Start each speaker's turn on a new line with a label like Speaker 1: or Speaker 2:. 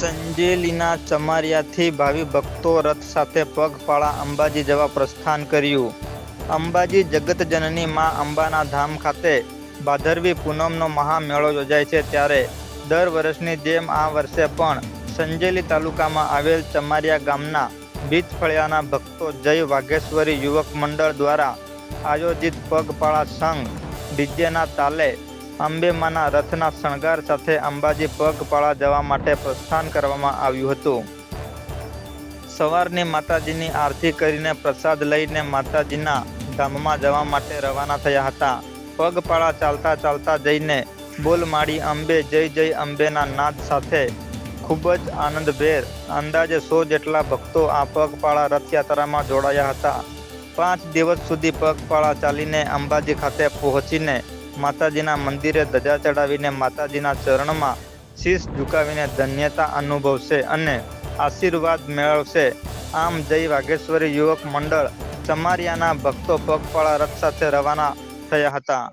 Speaker 1: સંજેલીના ચમારિયાથી ભાવિ ભક્તો રથ સાથે પગપાળા અંબાજી જવા પ્રસ્થાન કર્યું. અંબાજી જગતજનની મા અંબાના ધામ ખાતે ભાદરવી પૂનમનો મહામેળો યોજાય છે ત્યારે દર વર્ષની જેમ આ વર્ષે પણ સંજેલી તાલુકામાં આવેલ ચમારિયા ગામના બીજફળિયાના ભક્તો જય વાઘેશ્વરી યુવક મંડળ દ્વારા આયોજિત પગપાળા સંઘ ડીજેના તાલે અંબેમાના રથના શણગાર સાથે અંબાજી પગપાળા જવા માટે પ્રસ્થાન કરવામાં આવ્યું હતું. સવારની માતાજીની આરતી કરીને પ્રસાદ લઈને માતાજીના ધામમાં જવા માટે રવાના થયા હતા. પગપાળા ચાલતા ચાલતા જઈને બોલ માડી અંબે, જય જય અંબેના નાદ સાથે ખૂબ જ આનંદભેર અંદાજે સો જેટલા ભક્તો આ પગપાળા રથયાત્રામાં જોડાયા હતા. પાંચ દિવસ સુધી પગપાળા ચાલીને અંબાજી ખાતે પહોંચીને માતાજીના મંદિરે ધજા ચડાવીને માતાજીના ચરણમાં શીશ ઝુકાવીને ધન્યતા અનુભવશે અને આશીર્વાદ મેળવશે. આમ જય વાઘેશ્વરી યુવક મંડળ ચમારિયાના ભક્તો પગપાળા રથ સાથે રવાના થયા હતા.